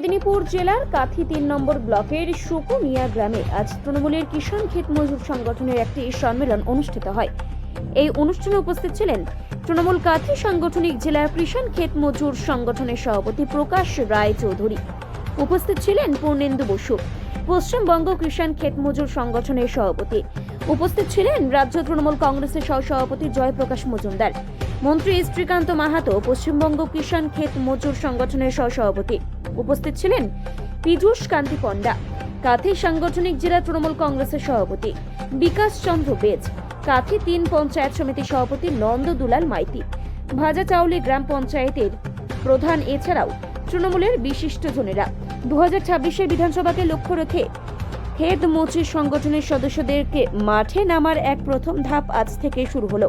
মেদিনীপুর জেলার কাথি তিন নম্বর ব্লকের সুকুনিয়া গ্রামে আজ তৃণমূলের কিষাণ ক্ষেত মজুর সংগঠনের একটি সম্মেলন অনুষ্ঠিত হয়। এই অনুষ্ঠানে উপস্থিত ছিলেন তৃণমূল কাথি সাংগঠনিক জেলার কৃষাণ ক্ষেত মজুর সংগঠনের সভাপতি প্রকাশ রায় চৌধুরী উপস্থিত ছিলেন পূর্ণেন্দু বসু, পশ্চিমবঙ্গ কৃষাণ ক্ষেত মজুর সংগঠনের সভাপতি। উপস্থিত ছিলেন রাজ্য তৃণমূল কংগ্রেসের সহসভাপতি জয়প্রকাশ মজুমদার, মন্ত্রী শ্রীকান্ত মাহাতো, পশ্চিমবঙ্গ কিষাণ ক্ষেত মজুর সংগঠনের সহসভাপতি উপস্থিত ছিলেন পীযূষ কান্তি পণ্ডা, কাথি সাংগঠনিক জেলা তৃণমূল কংগ্রেসের সভাপতি বিকাশ চন্দ্র বেজ, কাথি তিন পঞ্চায়েত সমিতির সভাপতি নন্দ দুলাল মাইতি, ভাজা চাউলি গ্রাম পঞ্চায়েতের প্রধান এছাড়াও তৃণমূলের বিশিষ্ট জনেরা। দু হাজার বিধানসভাকে লক্ষ্য রেখে খেদ মচির সংগঠনের সদস্যদেরকে মাঠে নামার এক প্রথম ধাপ আজ থেকে শুরু হলো।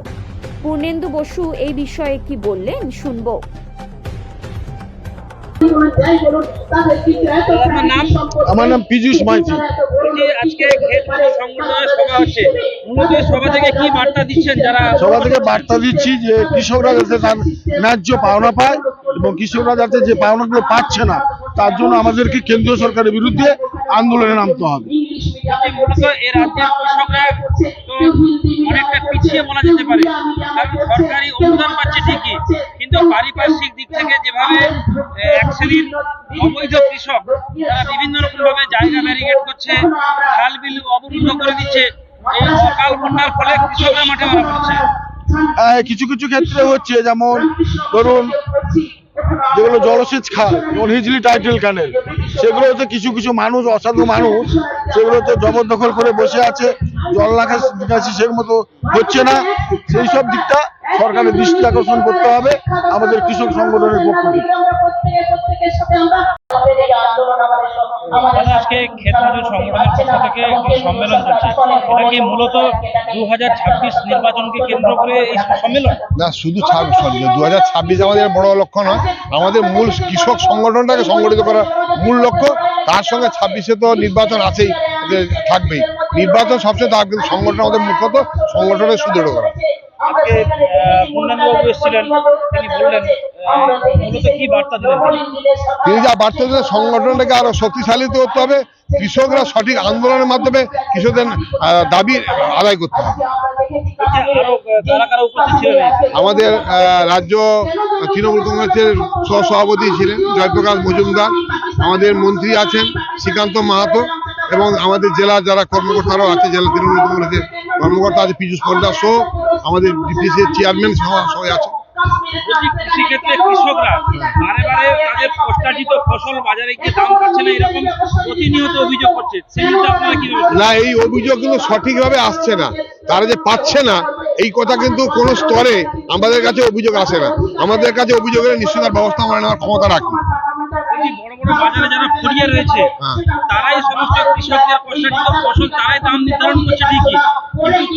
পূর্ণেন্দু বসু এই বিষয়ে কি বললেন শুনব। আমার নাম পীযূষ আজকে সংগঠনের সভা থেকে কি বার্তা দিচ্ছেন যারা সভা থেকে বার্তা দিচ্ছি যে কৃষকরা যাতে তার ন্যায্য পাওনা পায় এবং কৃষকরা যাতে যে পাওনাগুলো পাচ্ছে না তার জন্য আমাদেরকে কেন্দ্রীয় সরকারের বিরুদ্ধে আন্দোলনে নামতে হবে। অনেকটা পিছিয়ে বলা যেতে পারে। কারণ সরকারি অনুদান পাচ্ছে ঠিকই কিন্তু পারিপার্শ্বিক দিক থেকে যেভাবে এক শ্রেণির অবৈধ কৃষক তারা বিভিন্ন রকম ভাবে জায়গা ব্যারিকেড করছে খাল বিল অবরুদ্ধ করে দিচ্ছে এই অকাল বন্যার ফলে কৃষকরা মাঠে মারা পড়ছে। আহ, কিছু কিছু ক্ষেত্রে হচ্ছে যেমন ধরুন যেগুলো জলসেচ খাল যেমন হিজলি টাইটেল ক্যানেল সেগুলোতে কিছু কিছু মানুষ অসাধু মানুষ সেগুলোতে জবরদখল করে বসে আছে জল নিকাশি সে মতো হচ্ছে না। সেই সব দিকটা সরকারের দৃষ্টি আকর্ষণ করতে হবে আমাদের কৃষক সংগঠনের পক্ষ থেকে। আজকে ক্ষেত মজুর সংগঠনের পক্ষ থেকে সম্মেলন চলছে এটা কি মূলত দু নির্বাচনকে কেন্দ্র করে এই সম্মেলন? না শুধু দু হাজার ছাব্বিশ আমাদের বড় লক্ষ্য নয়। আমাদের মূল কৃষক সংগঠনটাকে সংগঠিত করার মূল লক্ষ্য তার সঙ্গে ছাব্বিশে তো নির্বাচন আছেই থাকবেই। নির্বাচন সবচেয়ে থাকবে সংগঠন আমাদের মুখ্যত সংগঠনের সুদৃঢ় করা। আজকে পূর্ণাঙ্গবাবু এসেছিলেন। তিনি বললেন মূলত কি বার্তা দিলেন? তিনি? যা বার্তা দিলেন সংগঠনটাকে আরও শক্তিশালী করতে হবে কৃষকরা সঠিক আন্দোলনের মাধ্যমে কৃষকদের দাবি আদায় করতে হবে। ছিলেন? আমাদের রাজ্য তৃণমূল কংগ্রেসের সহসভাপতি ছিলেন জয়প্রকাশ মজুমদার আমাদের মন্ত্রী আছেন শ্রীকান্ত মাহাতো এবং আমাদের জেলা যারা কর্মকর্তারাও আছে জেলা তৃণমূল কর্মকর্তা আছে পীযূষ পণ্ডা সহ আমাদের ডিপিসির চেয়ারম্যান সহ সবাই আছে। কৃষিক্ষেত্রে কৃষকরা বারে বারে তাদের পোস্টার্জিত ফসল বাজারে গিয়ে দাম পাচ্ছে না এরকম প্রতিনিয়ত অভিযোগ করছে। সেই মুহূর্তে আপনারা কি বলছেন না এই অভিযোগ কিন্তু সঠিকভাবে আসছে না। তারা যে পাচ্ছে না এই কথা কিন্তু কোনো স্তরে আমাদের কাছে অভিযোগ আসে না। আমাদের কাছে অভিযোগের নিশ্চয় তার ব্যবস্থা আমরা নেওয়ার ক্ষমতা রাখি। বড় বাজারে যারা ফরিয়া রয়েছে হ্যাঁ। তারাই সমস্ত কৃষকদের পোস্টার্জিত ফসল তারাই দাম নির্ধারণ করছে ঠিকই। কিন্তু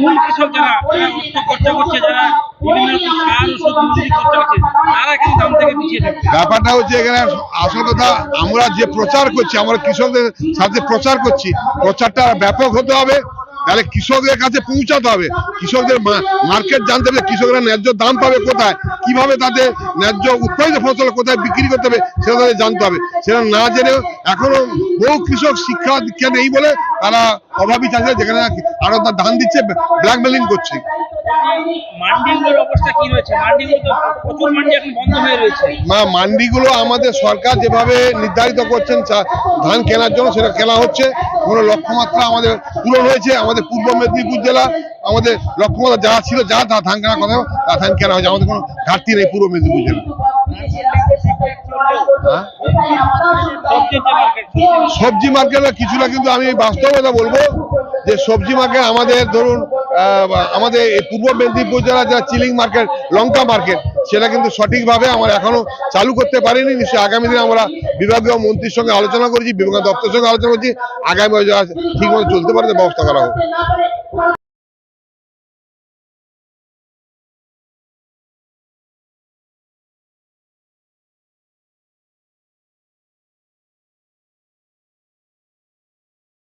মূল কৃষক যারা যারা অর্থ খরচা করছে যারা বিভিন্ন রকম সার ওষুধ মজুরি খরচা করছে তারা কিন্তু দাম থেকে পিছিয়ে থাকছে। ব্যাপারটা হচ্ছে এখানে আসল কথা আমরা যে প্রচার করছি আমরা কৃষকদের সাথে প্রচার করছি প্রচারটা ব্যাপক হতে হবে। তাহলে কৃষকদের কাছে পৌঁছাতে হবে। কৃষকদের মার্কেট জানতে হবে কৃষকরা ন্যায্য দাম পাবে কোথায়, কীভাবে তাদের ন্যায্য উৎপাদিত ফসল কোথায় বিক্রি করতে হবে সেটা তাদের জানতে হবে। সেটা না জেনেও এখনও বহু কৃষক শিক্ষা দীক্ষা নেই বলে তারা অভাবী চাষে যেখানে আরও ধান দিচ্ছে ব্ল্যাকমেলিং করছে। মান্ডিগুলোর অবস্থা কি রয়েছে? মান্ডিগুলো তো প্রচুর মান্ডি এখন বন্ধ হয়ে রয়েছে। মা মান্ডিগুলো আমাদের সরকার যেভাবে নির্ধারিত করছেন ধান কেনার জন্য সেটা কেনা হচ্ছে। কোনো লক্ষ্যমাত্রা আমাদের পূরণ হয়েছে। আমাদের পূর্ব মেদিনীপুর জেলা আমাদের লক্ষ্যমাত্রা যা ছিল যা তা ধান কেনার কথা তা ধান কেনা হয়েছে। আমাদের কোনো ঘাটতি নেই পূর্ব মেদিনীপুর জেলা। হ্যাঁ? মার্কেট সবজি মার্কেটে কিছুটা কিন্তু আমি বাস্তবতা বলব যে সবজি মার্কেট আমাদের ধরুন আমাদের পূর্ব মেদিনীপুর জেলা যা চিলিং মার্কেট, লঙ্কা মার্কেট, সেটা কিন্তু সঠিকভাবে আমরা এখনও চালু করতে পারিনি। নিশ্চয়ই আগামী দিনে আমরা বিভাগীয় মন্ত্রীর সঙ্গে আলোচনা করেছি, বিভাগীয় দপ্তরের সঙ্গে আলোচনা করছি। আগামী ঠিক মতো চলতে পারে ব্যবস্থা করা হোক।